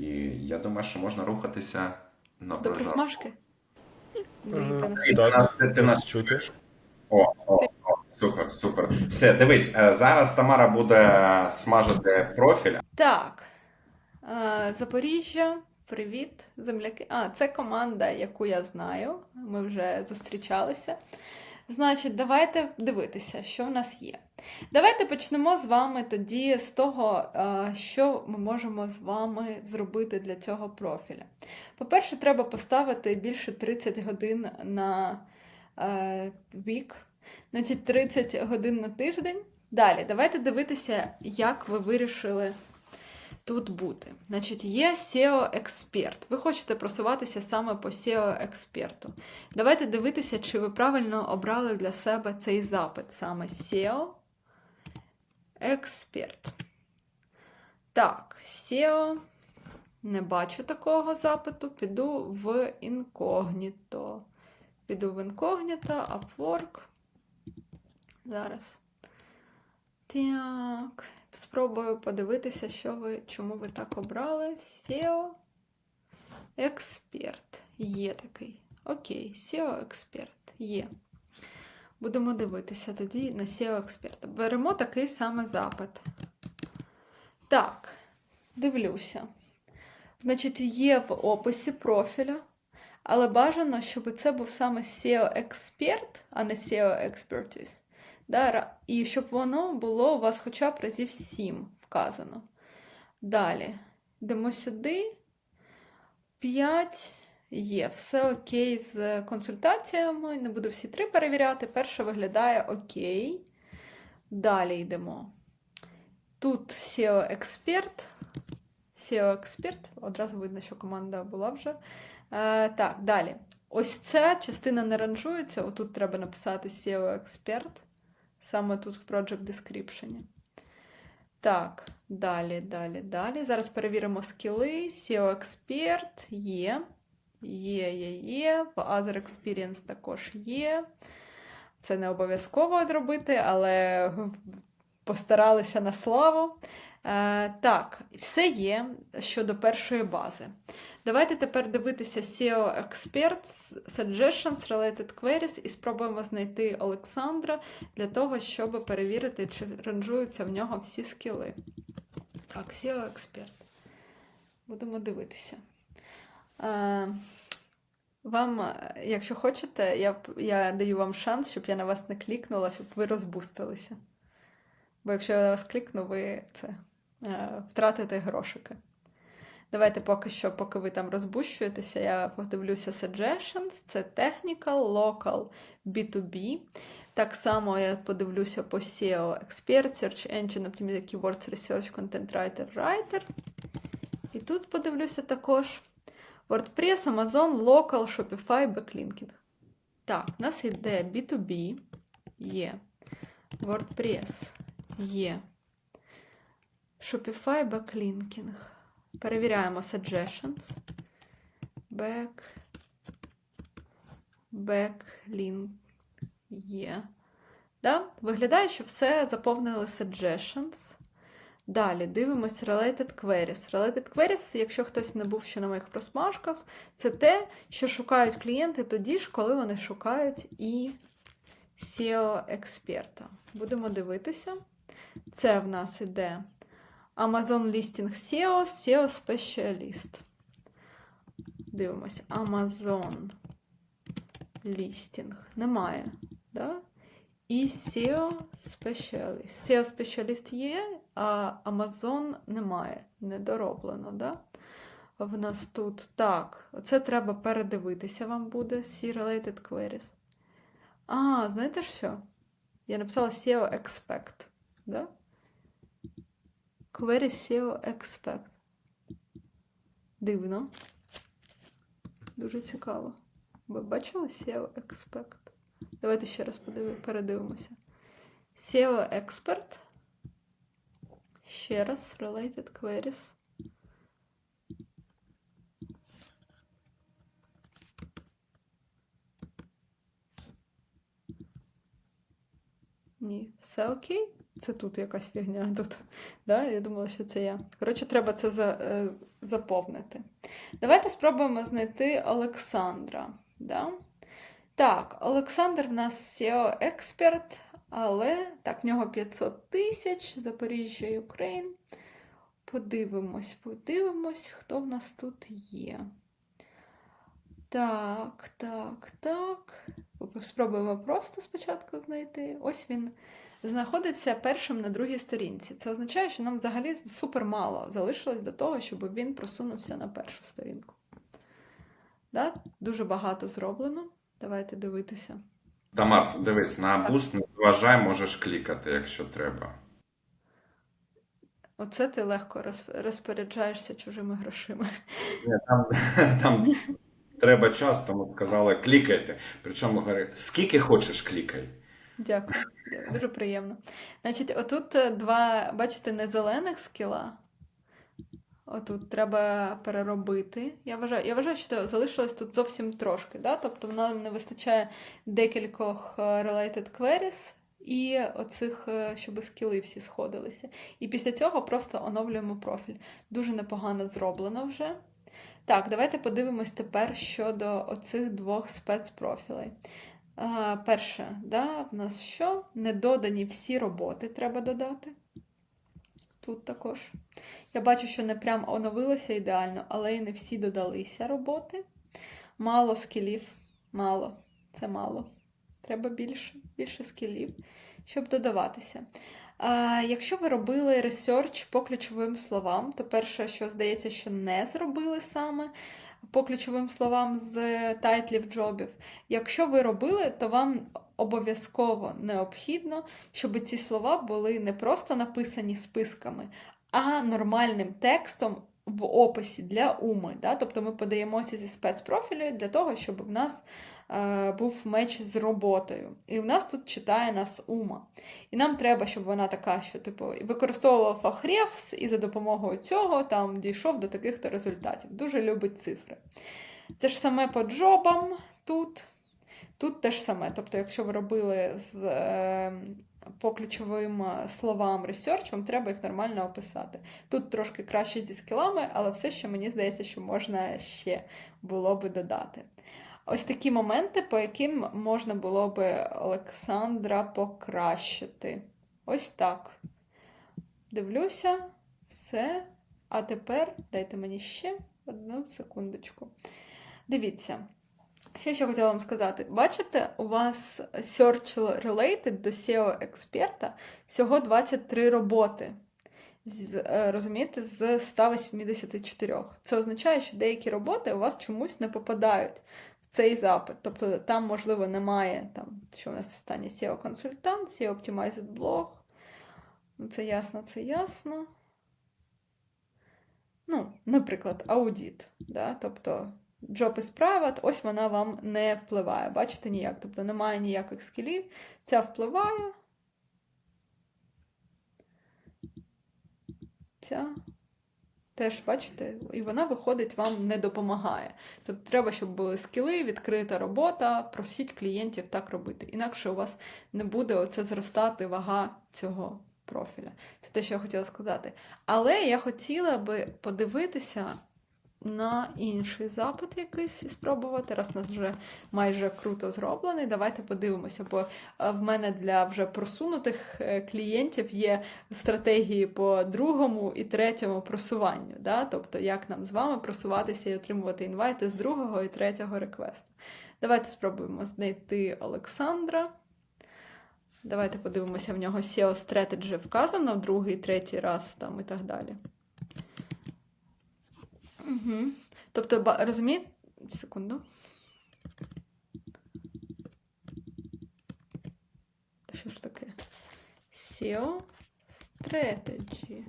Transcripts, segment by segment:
І я думаю, що можна рухатися на До присмажки? І світ. ти Нас чути? О, о, о, супер, супер. Все, дивись, е, зараз Тамара буде смажити профіль. Так. Е, Запоріжжя, привіт, земляки. А, це команда, яку я знаю. Ми вже зустрічалися. Значить, давайте дивитися, що в нас є. Давайте почнемо з вами тоді з того, е, що ми можемо з вами зробити для цього профіля. По-перше, треба поставити більше 30 годин на е, вік, значить 30 годин на тиждень. Далі, давайте дивитися, як ви вирішили тут бути. Значить, є SEO-експерт. Ви хочете просуватися саме по SEO-експерту. Давайте дивитися, чи ви правильно обрали для себе цей запит саме SEO-експерт. Так, SEO. Не бачу такого запиту. Піду в інкогніто. Піду в інкогніто, Upwork. Зараз. Так, спробую подивитися, що ви, чому ви так обрали. SEO експерт. Є такий. Окей, SEO експерт. Є. Будемо дивитися тоді на SEO експерта. Беремо такий саме запит. Так, дивлюся. Значить, є в описі профіля, але бажано, щоб це був саме SEO експерт, а не SEO expertise. Да, і щоб воно було у вас хоча б разів 7 вказано. Далі. Йдемо сюди. 5 є. Все окей з консультаціями. Не буду всі три перевіряти. Перша виглядає окей. Далі йдемо. Тут SEO-експерт. SEO-експерт. Одразу видно, що команда була вже. Е, так, далі. Ось ця частина не ранжується. Отут треба написати SEO-експерт. Саме тут в Project Description. Так, далі, далі, далі. Зараз перевіримо скіли. SEO Expert є. Є, є, є. В Other Experience також є. Це не обов'язково зробити, але постаралися на славу. Е, так, все є щодо першої бази. Давайте тепер дивитися SEO Expert, Suggestions, Related Queries і спробуємо знайти Олександра для того, щоб перевірити, чи ранжуються в нього всі скіли. Так, SEO Expert. Будемо дивитися. Е, вам, якщо хочете, я, я даю вам шанс, щоб я на вас не клікнула, щоб ви розбустилися. Бо якщо я на вас клікну, ви це е, втратите грошики. Давайте поки що, поки ви там розбущуєтеся, я подивлюся suggestions. Це technical, local, B2B. Так само я подивлюся по SEO Expert, Search Engine Optimization, Keywords, Research, Content Writer, Writer. І тут подивлюся також WordPress, Amazon, Local, Shopify, Backlinking. Так, у нас йде B2B, є. WordPress, є. Shopify, Backlinking. Перевіряємо suggestions. Back. Backlink є. Да? Виглядає, що все заповнили suggestions. Далі дивимось Related Queries. Related Queries, якщо хтось не був ще на моїх просмажках, це те, що шукають клієнти тоді ж, коли вони шукають і SEO-експерта. Будемо дивитися. Це в нас іде Amazon Listing SEO, SEO Specialist. Дивимося. Amazon Listing. Немає. Да? І SEO Specialist. SEO Specialist є, а Amazon немає. Недороблено, да? В нас тут. Так, оце треба передивитися вам буде всі related queries. А, знаєте що? Я написала SEO Expect. Да? Query SEO Expect. Дивно. Дуже цікаво. Ви бачили SEO Expect? Давайте ще раз передивимося. SEO Expert. Ще раз Related Queries. Ні, все окей. Це тут якась фігня. Тут, да? Я думала, що це я. Коротше, треба це за, е, заповнити. Давайте спробуємо знайти Олександра. Да? Так, Олександр в нас SEO-експерт, але так, в нього 500 тисяч, Запоріжжя, Україн. Подивимось, подивимось, хто в нас тут є. Так, так, так. Спробуємо просто спочатку знайти. Ось він знаходиться першим на другій сторінці. Це означає, що нам взагалі супер мало залишилось до того, щоб він просунувся на першу сторінку. Да? Дуже багато зроблено. Давайте дивитися. Тамар, дивись, на буст не зважай, можеш клікати, якщо треба. Оце ти легко розпоряджаєшся чужими грошима. Ні, Там, там треба час, тому казали, клікайте. Причому говорять, скільки хочеш, клікай. Дякую, дуже приємно. Значить, отут е, два, бачите, не зелених скіла. Отут треба переробити. Я вважаю, я вважаю, що залишилось тут зовсім трошки. Да? Тобто нам не вистачає декількох е, related queries і оцих, е, щоб скіли всі сходилися. І після цього просто оновлюємо профіль. Дуже непогано зроблено вже. Так, давайте подивимось тепер щодо оцих двох спецпрофілей. Перше, да, в нас що? Недодані всі роботи треба додати. Тут також. Я бачу, що не прям оновилося ідеально, але і не всі додалися роботи. Мало скілів. Мало. Це мало. Треба більше, більше скілів, щоб додаватися. А, якщо ви робили ресерч по ключовим словам, то перше, що здається, що не зробили саме по ключовим словам з тайтлів джобів. Якщо ви робили, то вам обов'язково необхідно, щоб ці слова були не просто написані списками, а нормальним текстом в описі для уми. Да? Тобто ми подаємося зі спецпрофілю для того, щоб в нас е, був меч з роботою. І в нас тут читає нас ума. І нам треба, щоб вона така, що типу, використовувала фахрефс і за допомогою цього там дійшов до таких-то результатів. Дуже любить цифри. Те ж саме по джобам тут. Тут те ж саме. Тобто, якщо ви робили з, е, по ключовим е, словам ресерч, вам треба їх нормально описати. Тут трошки краще зі скілами, але все ще мені здається, що можна ще було би додати. Ось такі моменти, по яким можна було би Олександра покращити. Ось так. Дивлюся, все. А тепер дайте мені ще одну секундочку. Дивіться. Що ще хотіла вам сказати? Бачите, у вас Search Related до SEO-експерта всього 23 роботи. З, е, розумієте, з 184. Це означає, що деякі роботи у вас чомусь не попадають в цей запит. Тобто там, можливо, немає, там, що у нас останнє SEO-консультант, SEO-Optimized Blog. Ну, це ясно, це ясно. Ну, наприклад, аудіт. Да? Тобто Job is private, ось вона вам не впливає. Бачите ніяк. Тобто немає ніяких скілів. Ця впливає. Ця теж, бачите, і вона виходить, вам не допомагає. Тобто треба, щоб були скіли, відкрита робота, просіть клієнтів так робити. Інакше у вас не буде оце зростати вага цього профіля. Це те, що я хотіла сказати. Але я хотіла би подивитися на інший запит якийсь спробувати, раз у нас вже майже круто зроблений. Давайте подивимося, бо е, в мене для вже просунутих е, клієнтів є стратегії по другому і третьому просуванню. Да? Тобто, як нам з вами просуватися і отримувати інвайти з другого і третього реквесту. Давайте спробуємо знайти Олександра. Давайте подивимося, в нього SEO Strategy вказано, в другий, третій раз там і так далі. Угу. Тобто, розумієте? Секунду. Що ж таке? SEO Strategy.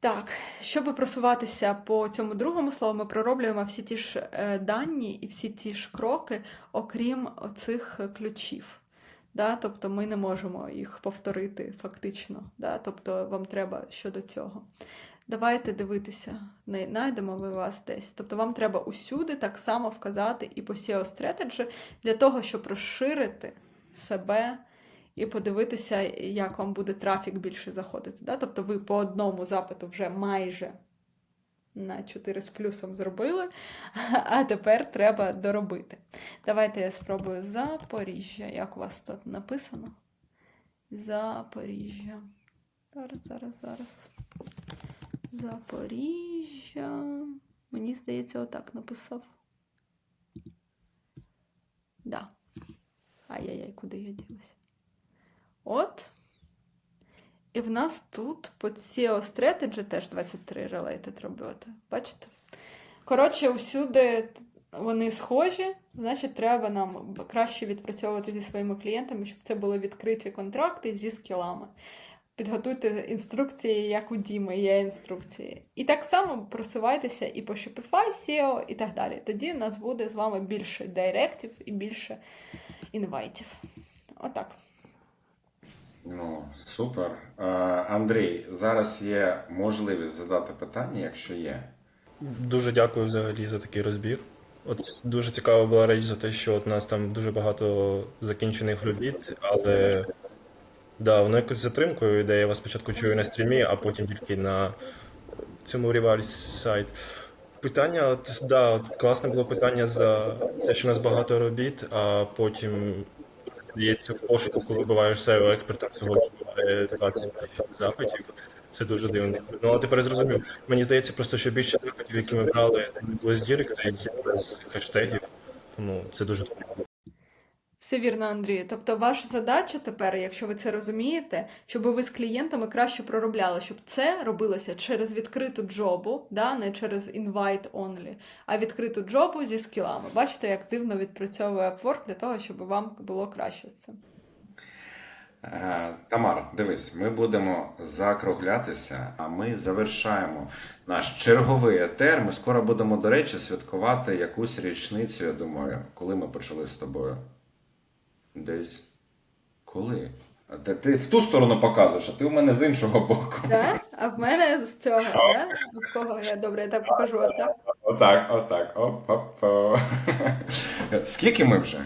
Так, щоб просуватися по цьому другому слову, ми пророблюємо всі ті ж е, дані і всі ті ж кроки, окрім оцих е, ключів. Да? Тобто ми не можемо їх повторити фактично. Да? Тобто вам треба щодо цього. Давайте дивитися, знайдемо ви вас десь. Тобто вам треба усюди так само вказати і по SEO Strategy для того, щоб розширити себе і подивитися, як вам буде трафік більше заходити. Да? Тобто ви по одному запиту вже майже на 4 з плюсом зробили, а тепер треба доробити. Давайте я спробую Запоріжжя. Як у вас тут написано? Запоріжжя. Зараз, зараз, зараз. Запоріжжя. Мені здається, отак написав. Да. Ай-яй-яй, куди я ділася? От. І в нас тут по SEO Strategy теж 23 related роботи. Бачите? Коротше, всюди вони схожі, значить, треба нам краще відпрацьовувати зі своїми клієнтами, щоб це були відкриті контракти зі скілами. Підготуйте інструкції, як у Діми є інструкції. І так само просувайтеся і по Shopify, SEO і так далі. Тоді у нас буде з вами більше директів і більше інвайтів. Отак. Ну, супер. Андрій, зараз є можливість задати питання, якщо є. Дуже дякую взагалі за такий розбір. От дуже цікава була річ за те, що от у нас там дуже багато закінчених робіт, але да, воно якось затримкою йде. Я вас спочатку чую на стрімі, а потім тільки на цьому ревальс сайт. Питання, от, да, от класне було питання за те, що у нас багато робіт, а потім здається в пошуку, коли буваєш SEO експертом, всього лише 20 запитів. Це дуже дивно. Ну, а тепер зрозумів. Мені здається, просто що більше запитів, які ми брали, були з Діректа і без хештегів. Тому це дуже добре. Все вірно, Андрію. Тобто, ваша задача тепер, якщо ви це розумієте, щоб ви з клієнтами краще проробляли, щоб це робилося через відкриту джобу, да, не через invite only, а відкриту джобу зі скілами. Бачите, як дивно відпрацьовує Upwork для того, щоб вам було краще з цим. Е, Тамара, дивись, ми будемо закруглятися, а ми завершаємо наш черговий етер. Ми скоро будемо, до речі, святкувати якусь річницю, я думаю, коли ми почали з тобою. Десь коли? А Ти, ти в ту сторону показуєш, а ти у мене з іншого боку. Да? А в мене з цього, да? В кого я добре, я так покажу, отак. Отак, отак. Оп, оп, оп. Скільки ми вже?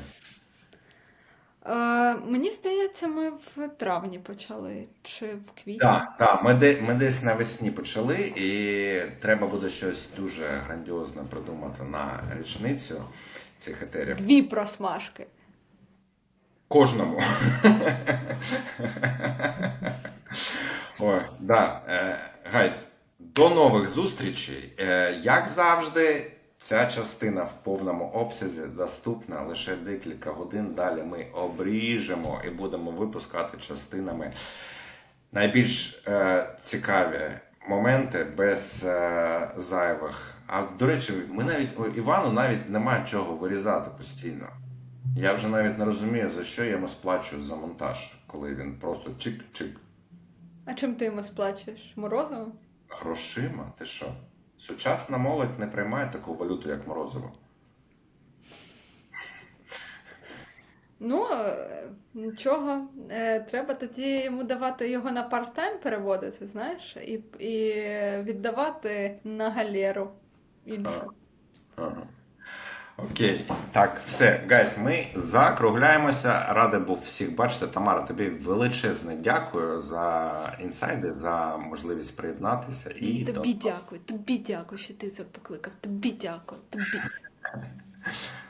Е, мені здається, ми в травні почали, чи в квітні. Так, так, ми, де, ми десь навесні почали, і треба буде щось дуже грандіозне придумати на річницю цих етерів. Дві просмажки. Кожному. Ой, да. Е, гайс, до нових зустрічей. Е, як завжди, ця частина в повному обсязі доступна лише декілька годин. Далі ми обріжемо і будемо випускати частинами найбільш е, цікаві моменти без зайвих. А до речі, ми навіть о, Івану навіть немає чого вирізати постійно. Я вже навіть не розумію, за що я йому сплачую за монтаж, коли він просто чик-чик А чим ти йому сплачуєш? Морозовим? грошима. Ти що? Сучасна молодь не приймає таку валюту, як морозиво. Ну, е, нічого. Е, Треба тоді йому давати його на парт-тайм переводити, знаєш, і, і віддавати на галеру іншу. Ага. Окей, так, все, гайс, ми закругляємося. Радий був всіх бачити. Тамара, тобі величезне дякую за інсайди, за можливість приєднатися. І тобі до- дякую, тобі дякую, що ти це покликав. Тобі дякую, тобі.